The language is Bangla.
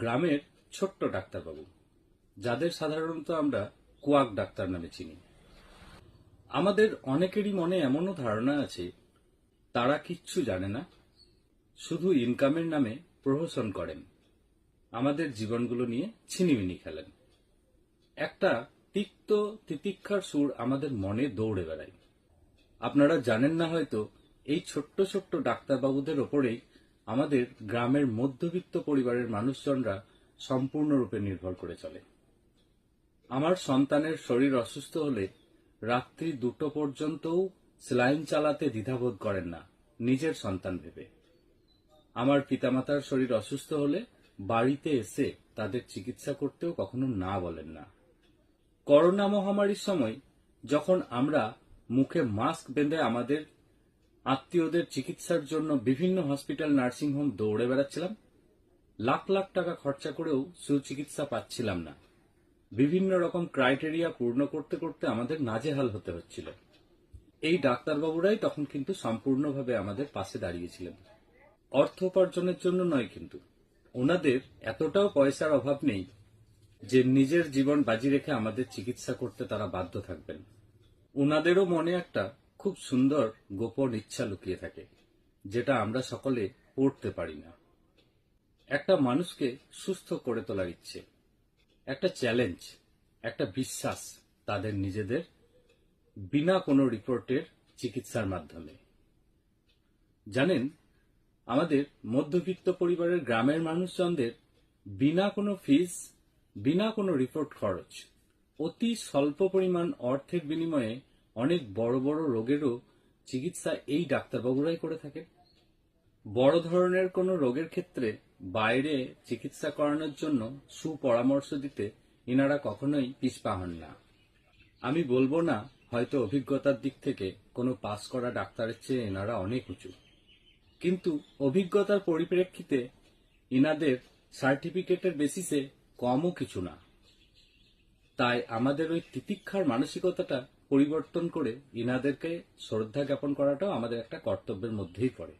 গ্রামের ছোট্ট ডাক্তারবাবু, যাদের সাধারণত আমরা কুয়াক ডাক্তার নামে চিনি। আমাদের অনেকেরই মনে এমনও ধারণা আছে, তারা কিচ্ছু জানে না, শুধু ইনকামের নামে প্রহসন করেন। আমাদের জীবনগুলো নিয়ে ছিনিমিনি খেলেন। একটা তিক্ত তিতিক্ষার সুর আমাদের মনে দৌড়ে বেড়ায়। আপনারা জানেন না হয়তো, এই ছোট্ট ছোট্ট ডাক্তারবাবুদের ওপরেই আমাদের গ্রামের মধ্যবিত্ত পরিবারের মানুষজনরা সম্পূর্ণরূপে নির্ভর করে চলে। আমার সন্তানের শরীর অসুস্থ হলে রাত্রি দুটো পর্যন্তও স্লাইন চালাতে দ্বিধাবোধ করেন না, নিজের সন্তান ভেবে। আমার পিতামাতার শরীর অসুস্থ হলে বাড়িতে এসে তাদের চিকিৎসা করতেও কখনো না বলেন না। করোনা মহামারীর সময় যখন আমরা মুখে মাস্ক বেঁধে আমাদের আত্মীয়দের চিকিৎসার জন্য বিভিন্ন হসপিটাল নার্সিংহোম দৌড়ে বেড়াচ্ছিলাম। লাখ লাখ টাকা খরচা করেও সুচিকিৎসা পাচ্ছিলাম না। বিভিন্ন রকম ক্রাইটেরিয়া পূর্ণ করতে করতে আমাদের নাজেহাল হতে হচ্ছিল। এই ডাক্তারবাবুরাই তখন কিন্তু সম্পূর্ণভাবে আমাদের পাশে দাঁড়িয়েছিলেন। অর্থ উপার্জনের জন্য নয় কিন্তু। ওনাদের এতটাও পয়সার অভাব নেই যে নিজের জীবন বাজি রেখে আমাদের চিকিৎসা করতে তারা বাধ্য থাকবেন। ওনাদেরও মনে একটা খুব সুন্দর গোপন ইচ্ছা লুকিয়ে থাকে, যেটা আমরা সকলে পড়তে পারি না। একটা মানুষকে সুস্থ করে তোলার ইচ্ছে, একটা চ্যালেঞ্জ, একটা বিশ্বাস তাদের নিজেদের বিনা কোনো রিপোর্টের চিকিৎসার মাধ্যমে। জানেন, আমাদের মধ্যবিত্ত পরিবারের গ্রামের মানুষজনদের বিনা কোনো ফিস বিনা কোনো রিপোর্ট খরচ, অতি স্বল্প পরিমাণ অর্থের বিনিময়ে অনেক বড় বড় রোগেরও চিকিৎসা এই ডাক্তারবাবুরাই করে থাকেন। বড় ধরনের কোনো রোগের ক্ষেত্রে বাইরে চিকিৎসা করানোর জন্য সুপরামর্শ দিতে ইনারা কখনোই পিছপা হন না। আমি বলব না, হয়তো অভিজ্ঞতার দিক থেকে কোনো পাস করা ডাক্তারের চেয়ে এনারা অনেক উঁচু। কিন্তু অভিজ্ঞতার পরিপ্রেক্ষিতে ইনাদের সার্টিফিকেটের বেসিসে কমও কিছু না। তাই আমাদের ওই তিতিক্ষার মানসিকতাটা পরিবর্তন করে এনাদেরকে শ্রদ্ধা জ্ঞাপন করাটাও আমাদের একটা কর্তব্যের মধ্যেই পড়ে।